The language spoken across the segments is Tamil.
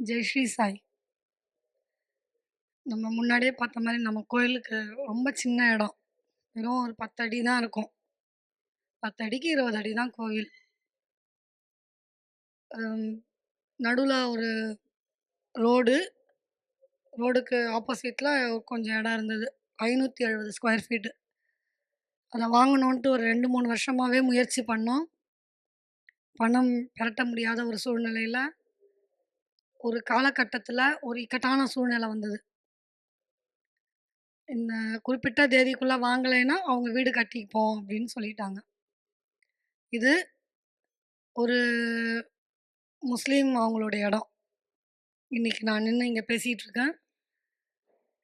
ஜெய் ஸ்ரீ சாய். நம்ம முன்னாடியே பார்த்த மாதிரி நம்ம கோயிலுக்கு ரொம்ப சின்ன இடம். வெறும் ஒரு 10 அடி தான் இருக்கும். 10 அடிக்கு 20 அடி தான் கோவில். நடுவில் ஒரு ரோடு. ரோடுக்கு ஆப்போசிட்டில் கொஞ்சம் இடம் இருந்தது. 570 ஸ்கொயர் ஃபீட்டு. அதை வாங்கணுன்ட்டு ஒரு ரெண்டு மூணு வருஷமாகவே முயற்சி பண்ணோம். பணம் பெரட்ட முடியாத ஒரு சூழ்நிலையில் ஒரு காலகட்டத்தில் ஒரு இக்கட்டான சூழ்நிலை வந்தது. இந்த குறிப்பிட்ட தேதிக்குள்ளே வாங்கலைன்னா, அவங்க வீடு கட்டிப்போம் அப்படின்னு சொல்லிட்டாங்க. இது ஒரு முஸ்லீம் அவங்களுடைய இடம். இன்னைக்கு நான் நின்று இங்கே பேசிகிட்டு இருக்கேன்.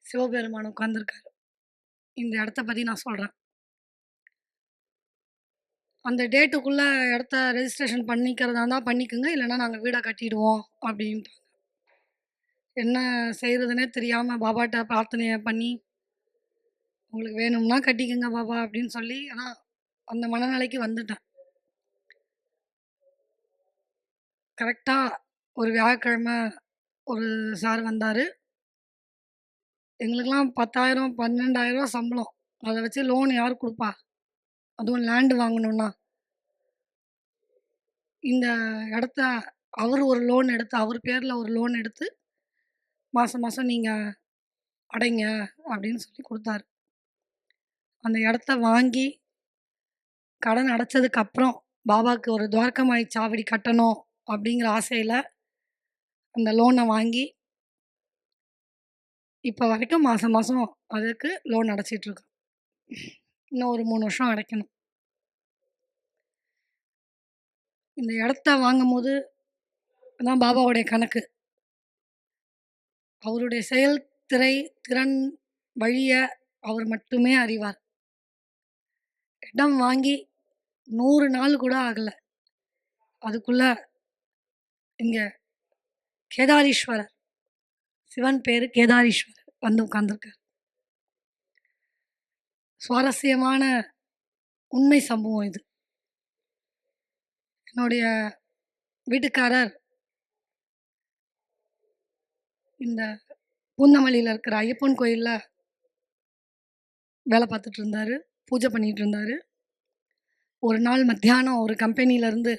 சிவபெருமான் உட்காந்துருக்காரு இந்த இடத்த பற்றி நான் சொல்கிறேன் அந்த டேட்டுக்குள்ளே இடத்த ரெஜிஸ்ட்ரேஷன் பண்ணிக்கிறதா இருந்தால் பண்ணிக்கங்க. இல்லைன்னா நாங்கள் வீடை கட்டிடுவோம் அப்படின்ட்டாங்க. என்ன செய்கிறதுனே தெரியாமல் பாபாட்ட பிரார்த்தனையை பண்ணி, உங்களுக்கு வேணும்னா கட்டிக்கங்க பாபா அப்படின்னு சொல்லி, ஆனால் அந்த மனநிலைக்கு வந்துட்டேன். கரெக்டாக ஒரு வியாழக்கிழமை ஒரு சார் வந்தார் எங்களுக்கெல்லாம் 10,000 12,000 சம்பளம். அதை வச்சு லோன் யார் கொடுப்பா அதுவும் லேண்டு வாங்கணும்னா. இந்த இடத்த அவர் ஒரு லோன் எடுத்து அவர் பேரில் ஒரு லோன் எடுத்து, மாதம் மாதம் நீங்கள் அடைங்க அப்படின்னு சொல்லி கொடுத்தாரு அந்த இடத்த வாங்கி, கடன் அடைச்சதுக்கு அப்புறம், பாபாக்கு ஒரு துவாரகமாய் சாவடி கட்டணும் அப்படிங்கிற ஆசையில் அந்த லோனை வாங்கி இப்போ வரைக்கும் மாதம் மாதம் அதுக்கு லோன் அடைச்சிட்டுருக்கோம் இன்னும் ஒரு மூணு வருஷம் அடைக்கணும். இந்த இடத்த வாங்கும்போது, அதான் பாபாவுடைய கணக்கு. அவருடைய செயல் திரை திறன் வழிய அவர் மட்டுமே அறிவார். இடம் வாங்கி நூறு நாள் கூட ஆகல. அதுக்குள்ள இங்க கேதாரீஸ்வரர். சிவன் பேரு கேதாரீஸ்வரர் வந்து உட்கார்ந்துருக்கார் சுவாரஸ்யமான உண்மை சம்பவம் இது. என்னுடைய வீட்டுக்காரர் இந்த பூந்தமல்லியில் இருக்கிற ஐயப்பன் கோயிலில் வேலை பார்த்துட்டு இருந்தார் பூஜை பண்ணிட்டு இருந்தார் ஒரு நாள் மத்தியானம் ஒரு கம்பெனியிலேருந்து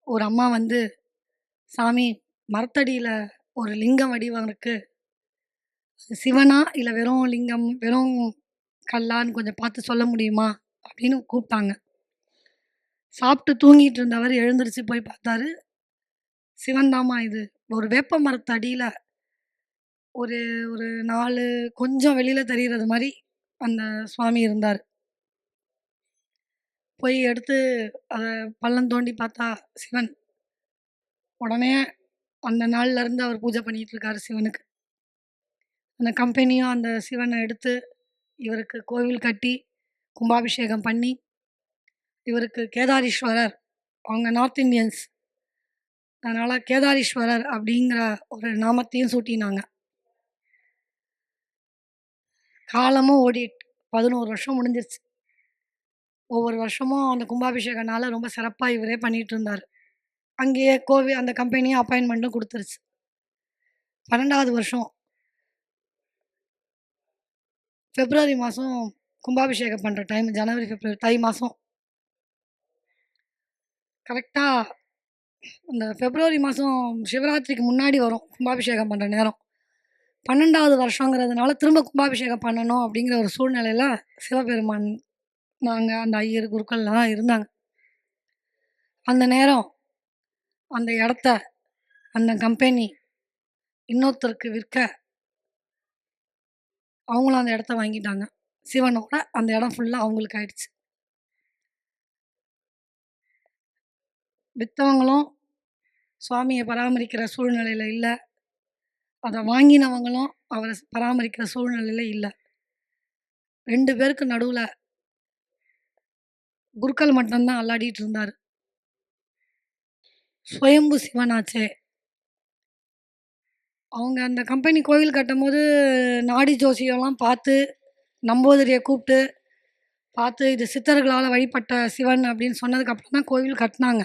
ஒரு அம்மா வந்து, "சாமி மரத்தடியில் ஒரு லிங்கம் வடிவம் இருக்கு. அது சிவனா? இல்லை வெறும் லிங்கம், வெறும் கல்லான்னு கொஞ்சம் பார்த்து சொல்ல முடியுமா?" அப்படின்னு கூப்பிட்டாங்க. சாப்பிட்டு தூங்கிட்டு இருந்தவர் எழுந்திருச்சு போய் பார்த்தாரு. சிவன்தாமா இது. ஒரு வேப்ப மரத்தடியில் ஒரு ஒரு நாலு கொஞ்சம் வெளியில் தெரிகிறது மாதிரி அந்த சுவாமி இருந்தார் போய் எடுத்து அதை பள்ளம் தோண்டி பார்த்தா சிவன். உடனே அந்த நாள்ல இருந்து அவர் பூஜை பண்ணிகிட்டு இருக்காரு சிவனுக்கு. அந்த கம்பெனியும் அந்த சிவனை எடுத்து, இவருக்கு கோவில் கட்டி, கும்பாபிஷேகம் பண்ணி, இவருக்கு கேதாரீஸ்வரர். அவங்க நார்த் இந்தியன்ஸ். அதனால் கேதாரீஸ்வரர் அப்படிங்கிற ஒரு நாமத்தையும் சூட்டினாங்க. காலமும் ஓடிட்டு 11 வருஷம் முடிஞ்சிருச்சு. ஒவ்வொரு வருஷமும் அந்த கும்பாபிஷேகனால் ரொம்ப சிறப்பாக இவரே பண்ணிட்டு இருந்தார் அங்கேயே கோவி அந்த கம்பெனியும் அப்பாயின்மெண்ட்டும் கொடுத்துருச்சு பன்னெண்டாவது வருஷம் பிப்ரவரி மாதம் கும்பாபிஷேகம் பண்ணுற டைம் ஜனவரி, பிப்ரவரி தை மாதம் கரெக்டாக இந்த பிப்ரவரி மாதம் சிவராத்திரிக்கு முன்னாடி வரும். கும்பாபிஷேகம் பண்ணுற நேரம். 12வது வருஷங்கிறதுனால திரும்ப கும்பாபிஷேகம் பண்ணணும் அப்படிங்கிற ஒரு சூழ்நிலையில சிவபெருமான், நாங்கள் அந்த ஐயர், குருக்கள்லாம் இருந்தாங்க. அந்த நேரம் அந்த இடத்த அந்த கம்பெனி இன்னொருத்தருக்கு விற்க அவங்களும் அந்த இடத்த வாங்கிட்டாங்க. சிவனோட அந்த இடம் ஃபுல்லாக அவங்களுக்கு ஆயிடுச்சு. விற்றவங்களும் சுவாமியை பராமரிக்கிற சூழ்நிலையில் இல்லை. அதை வாங்கினவங்களும் அவரை பராமரிக்கிற சூழ்நிலையில் இல்லை. ரெண்டு பேருக்கு நடுவில் குருக்கள் மட்டும்தான் அல்லாடிட்டு இருந்தார். சுயம்பு சிவனாச்சே. அவங்க அந்த கம்பெனி கோவில் கட்டும்போது நாடி ஜோசியெல்லாம் பார்த்து, நம்பூதிரியை கூப்பிட்டு, பார்த்து இது சித்தர்களால் வழிபட்ட சிவன் அப்படின்னு சொன்னதுக்கப்புறம் தான் கோவில் கட்டினாங்க.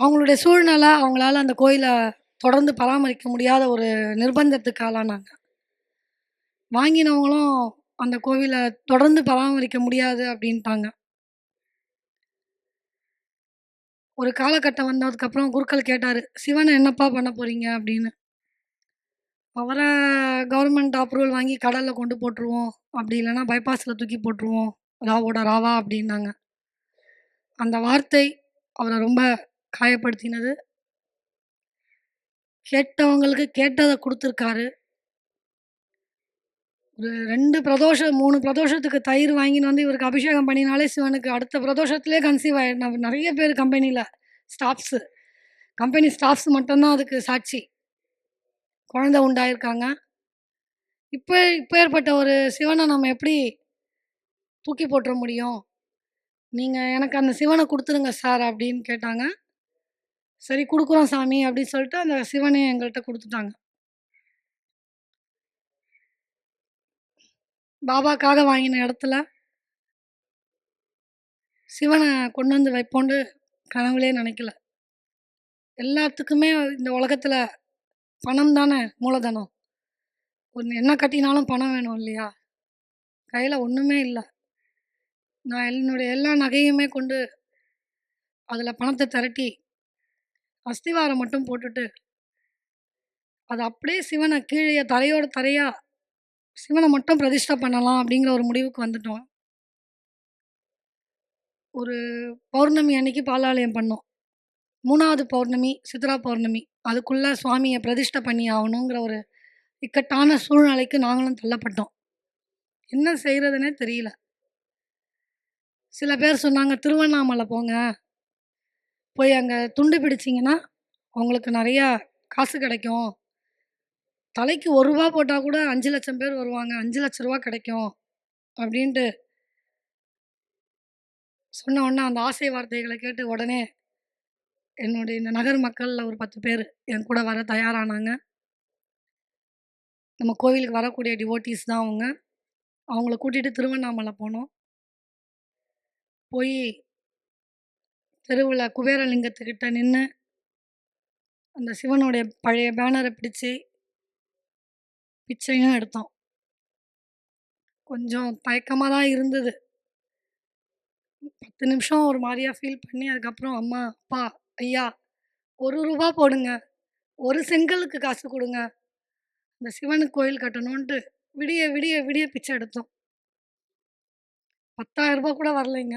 அவங்களுடைய சூழ்நிலை அவங்களால அந்த கோயிலை தொடர்ந்து பராமரிக்க முடியாத ஒரு நிர்பந்தத்துக்கு ஆளானாங்க. வாங்கினவங்களும் அந்த கோவிலை தொடர்ந்து பராமரிக்க முடியாது அப்படின்ட்டாங்க ஒரு காலகட்டம் வந்ததுக்கப்புறம் குருக்கள் கேட்டார் சிவனை என்னப்பா பண்ண போகிறீங்க அப்படின்னு. அவரை கவர்மெண்ட் அப்ரூவல் வாங்கி கடலில் கொண்டு போட்டுருவோம். அப்படி இல்லைன்னா பைபாஸில் தூக்கி போட்டுருவோம். ராவோட ராவா அப்படின்னாங்க அந்த வார்த்தை அவரை ரொம்ப காயப்படுத்தினது. கேட்டவங்களுக்கு கேட்டதை கொடுத்துருக்காரு ஒரு ரெண்டு பிரதோஷம், மூணு பிரதோஷத்துக்கு தயிர் வாங்கின்னு வந்து இவருக்கு அபிஷேகம் பண்ணினாலே சிவனுக்கு அடுத்த பிரதோஷத்துலேயே கன்சீவ் ஆயி நிறைய பேர் கம்பெனியில் ஸ்டாஃப்ஸு. கம்பெனி ஸ்டாஃப்ஸ் மட்டும்தான் அதுக்கு சாட்சி. குழந்தை உண்டாயிருக்காங்க. இப்போ இப்போ ஏற்பட்ட ஒரு சிவனை நம்ம எப்படி தூக்கி போட்டுற முடியும்? நீங்கள் எனக்கு அந்த சிவனை கொடுத்துருங்க சார் அப்படின்னு கேட்டாங்க. சரி கொடுக்குறோம் சாமி அப்படின்னு சொல்லிட்டு அந்த சிவனையும் எங்கள்கிட்ட கொடுத்துட்டாங்க பாபாக்காக வாங்கின இடத்துல சிவனை கொண்டு வந்து வைப்போண்டு கனவுலே நினைக்கல எல்லாத்துக்குமே இந்த உலகத்தில் பணம் தானே மூலதனம். ஒன்று என்ன கட்டினாலும் பணம் வேணும் இல்லையா? கையில் ஒன்றுமே இல்லை நான் என்னுடைய எல்லா நகையுமே கொண்டு அதில் பணத்தை திரட்டி அஸ்திவாரம் மட்டும் போட்டுட்டு அது அப்படியே சிவனை கீழே தரையோட தரையாக சிவனை மட்டும் பிரதிஷ்டை பண்ணலாம் அப்படிங்கிற ஒரு முடிவுக்கு வந்துட்டோம். ஒரு பௌர்ணமி அன்னைக்கு பாலாலயம் பண்ணோம். மூணாவது பௌர்ணமி, சித்ரா பௌர்ணமி. அதுக்குள்ளே சுவாமியை பிரதிஷ்டை பண்ணி ஆகணுங்கிற ஒரு இக்கட்டான சூழ்நிலைக்கு நாங்களும் தள்ளப்பட்டோம். என்ன செய்கிறதுனே தெரியல. சில பேர் சொன்னாங்க, "திருவண்ணாமலை போங்க. போய் அங்கே துண்டு பிடிச்சீங்கன்னா, உங்களுக்கு நிறையா காசு கிடைக்கும். தலைக்கு ஒரு ரூபா போட்டால் கூட அஞ்சு லட்சம் பேர் வருவாங்க. அஞ்சு லட்ச ரூபா கிடைக்கும்." அப்படின்ட்டு சொன்ன உடனே அந்த ஆசை வார்த்தைகளை கேட்டு உடனே என்னுடைய இந்த நகர் மக்களில் ஒரு பத்து பேர் என் கூட வர தயாரானாங்க. நம்ம கோவிலுக்கு வரக்கூடிய டிவோட்டிஸ் தான் அவங்க. அவங்கள கூட்டிகிட்டு திருவண்ணாமலை போனோம். போய் தெருவில் குபேரலிங்கத்துக்கிட்ட நின்று அந்த சிவனுடைய பழைய பேனரை பிடிச்சு பிச்சையும் எடுத்தோம். கொஞ்சம் தயக்கமாக தான் இருந்தது. 10 நிமிஷம் ஒரு மாதிரியாக ஃபீல் பண்ணி அதுக்கப்புறம் அம்மா, அப்பா, ஐயா ஒரு ரூபா போடுங்க. ஒரு செங்கலுக்கு காசு கொடுங்க இந்த சிவனுக்கு கோயில் கட்டணுன்ட்டு விடிய விடிய விடிய பிச்சை எடுத்தோம். பத்தாயிரம் 10,000 கூட வரலைங்க.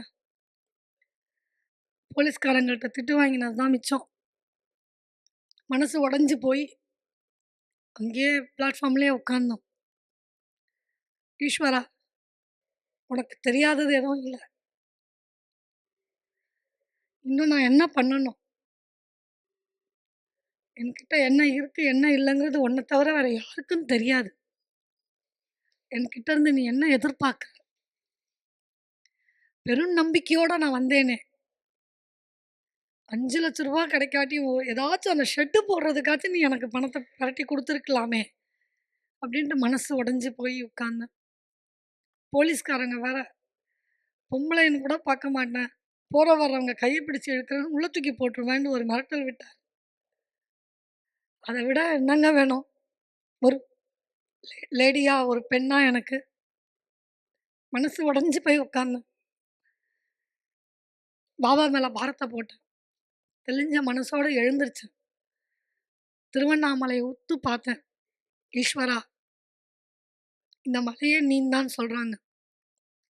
போலீஸ்காரங்கள்ட்ட திட்டு வாங்கினது தான் மிச்சம். மனசு உடஞ்சி போய் அங்கேயே பிளாட்ஃபார்ம்லேயே உட்காந்தோம் ஈஸ்வரா! உனக்கு தெரியாதது எதுவும் இல்லை இன்னும் நான் என்ன பண்ணணும்? என்கிட்ட என்ன இருக்குது என்ன இல்லைங்கிறது ஒன்றை தவிர வேறு யாருக்கும் தெரியாது. என்கிட்ட இருந்து நீ என்ன எதிர்பார்க்குற? பெரும் நம்பிக்கையோடு நான் வந்தேனே. ரூ. 5,00,000 கிடைக்காட்டியும் கிடைக்காட்டி ஏதாச்சும் அந்த ஷெட்டு போடுறதுக்காச்சும் நீ எனக்கு பணத்தை பரட்டி கொடுத்துருக்கலாமே அப்படின்ட்டு மனசு உடஞ்சி போய் உட்காந்தேன் போலீஸ்காரங்க வேற பொம்பளைன்னு கூட பார்க்க மாட்டேன். போகிற வர்றவங்க கையை பிடிச்சி இழுக்கிறேன்னு உள்ள தூக்கி போட்டுருவேன்னு ஒரு மிரட்டல் விட்டார். அதை விட என்னங்க வேணும்? ஒரு லே லேடியா, ஒரு பெண்ணா எனக்கு மனசு உடஞ்சி போய் உட்காந்தேன் பாபா மேலே பாரத்தை போட்டேன். தெளிஞ்ச மனசோடு எழுந்துருச்சு திருவண்ணாமலையை ஒத்து பார்த்தேன். ஈஸ்வரா! இந்த மலையே நீந்தான் தான்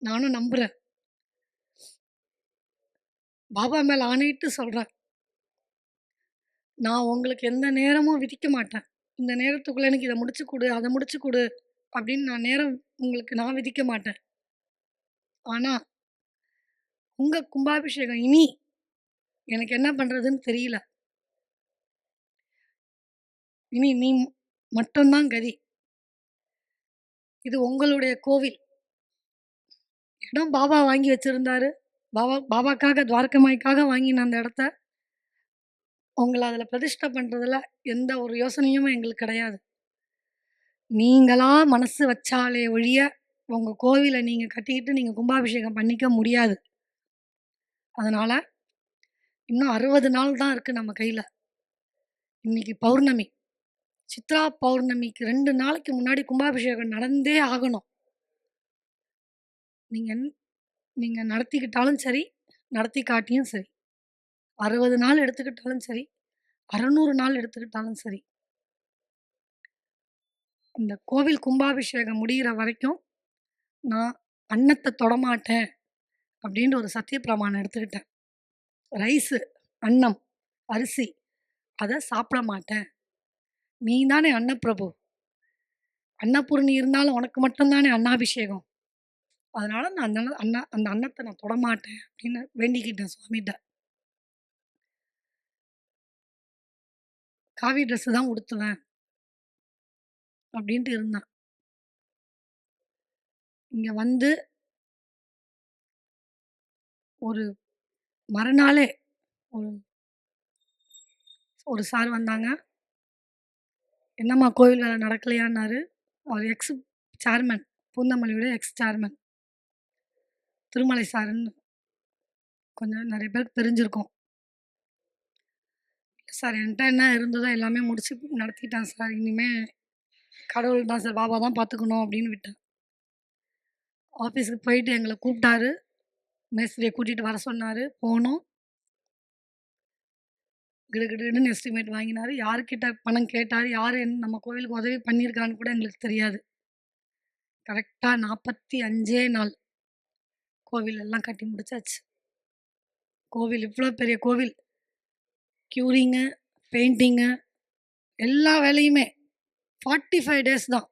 நானும் நம்புகிறேன் பாபா மேலே ஆணையிட்டு சொல்கிறேன் நான் உங்களுக்கு எந்த நேரமும் விதிக்க மாட்டேன். இந்த நேரத்துக்குள்ளே எனக்கு இதை முடிச்சு கொடு அதை முடிச்சு கொடு அப்படின்னு நான் நேரம் உங்களுக்கு நான் விதிக்க மாட்டேன். ஆனால் உங்கள் கும்பாபிஷேகம் இனி எனக்கு என்ன பண்ணுறதுன்னு தெரியல. இனி நீ மட்டும்தான் கதி. இது உங்களுடைய கோவில். இடம் பாபா வாங்கி வச்சிருந்தாரு. பாபா பாபாக்காக துவாரகமாய்க்காக வாங்கின அந்த இடத்த உங்களை அதில் பிரதிஷ்டை பண்ணுறதுல எந்த ஒரு யோசனையும் எங்களுக்கு கிடையாது. நீங்களாக மனசு வச்சாலே ஒழிய, உங்கள் கோவிலை நீங்கள் கட்டிக்கிட்டு நீங்கள் கும்பாபிஷேகம் பண்ணிக்க முடியாது. அதனால் இன்னும் 60 நாள் தான் இருக்குது நம்ம கையில் இன்னைக்கு பௌர்ணமி. சித்ரா பௌர்ணமிக்கு ரெண்டு நாளைக்கு முன்னாடி கும்பாபிஷேகம் நடந்தே ஆகணும். நீங்கள் நீங்கள் நடத்திக்கிட்டாலும் சரி, நடத்தி காட்டியும் சரி. 60 நாள் எடுத்துக்கிட்டாலும் சரி, 600 நாள் எடுத்துக்கிட்டாலும் சரி. இந்த கோவில் கும்பாபிஷேகம் முடிகிற வரைக்கும், நான் அன்னத்தை தொடமாட்டேன். அப்படின்ற ஒரு சத்திய பிரமாணம் எடுத்துக்கிட்டேன். ரைஸு, அன்னம், அரிசி அதை சாப்பிட மாட்டேன். நீ தானே அன்னப்பிரபு. அன்னபூரணி இருந்தாலும் உனக்கு மட்டும்தானே அன்னாபிஷேகம். அதனால நான் அந்த அன்ன அந்த அன்னத்தை நான் தொடமாட்டேன் அப்படின்னு வேண்டிக்கிட்டேன் சுவாமிட்ட. காவி ட்ரெஸ்ஸு தான் உடுத்துவேன். அப்படின்ட்டு இருந்தேன். இங்கே வந்து ஒரு மறுநாளே ஒரு ஒரு சார் வந்தாங்க. என்னம்மா கோவில் வேலை நடக்கலையான்னாரு. அவர் எக்ஸ் சேர்மேன் பூந்தமல்லியோட எக்ஸ் சேர்மேன் திருமலை சாருன்னு. கொஞ்சம் நிறைய பேருக்கு தெரிஞ்சிருக்கோம் சார் என்கிட்ட என்ன இருந்ததோ எல்லாமே முடிச்சு நடத்திட்டேன் சார். இனிமே கடவுள் தான் சார், பாபா தான் பார்த்துக்கணும் அப்படின்னு விட்டேன். ஆஃபீஸ்க்கு போயிட்டு எங்களை கூப்பிட்டாரு மேஸ்திரியை கூட்டிகிட்டு வர சொன்னார் போனோம். கிடுகிடுன்னு எஸ்டிமேட் வாங்கினார் யார்கிட்ட பணம் கேட்டார் யார் என் நம்ம கோவிலுக்கு உதவி பண்ணியிருக்கான்னு கூட எங்களுக்கு தெரியாது. கரெக்டாக நாற்பத்தி அஞ்சே நாள். கோவில் எல்லாம் கட்டி முடிச்சாச்சு. கோவில் இவ்வளோ பெரிய கோவில். க்யூரிங்கு, பெயிண்டிங்கு எல்லா வேலையுமே 45 டேஸ் தான்.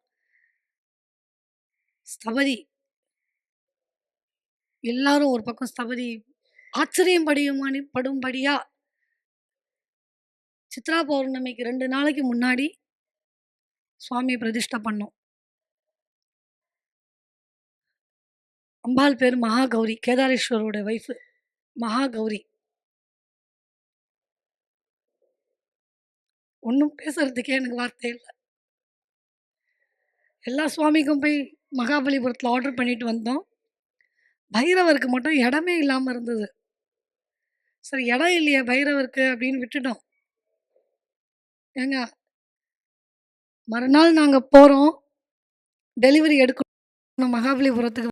ஸ்தபதி. எல்லாரும் ஒரு பக்கம் ஸ்தபதி ஆச்சரியம் படியுமானி படும்படியா சித்ரா பௌர்ணமிக்கு ரெண்டு நாளைக்கு முன்னாடி சுவாமியை பிரதிஷ்டை பண்ணோம். அம்பாள் பேர் மகா கௌரி கேதாரேஸ்வரோட வைஃப் மகாகௌரி. ஒன்றும் பேசுறதுக்கே எனக்கு வார்த்தை இல்லை எல்லா சுவாமிக்கும் போய் மகாபலிபுரத்தில் ஆர்டர் பண்ணிட்டு வந்தோம். பைரவருக்கு மட்டும் இடமே இல்லாம இருந்தது. சரி இடம் இல்லையே பைரவருக்கு அப்படின்னு விட்டுட்டோம். ஏங்க மறுநாள் நாங்க போறோம். டெலிவரி எடுக்கணும் மகாபலிபுரத்துக்கு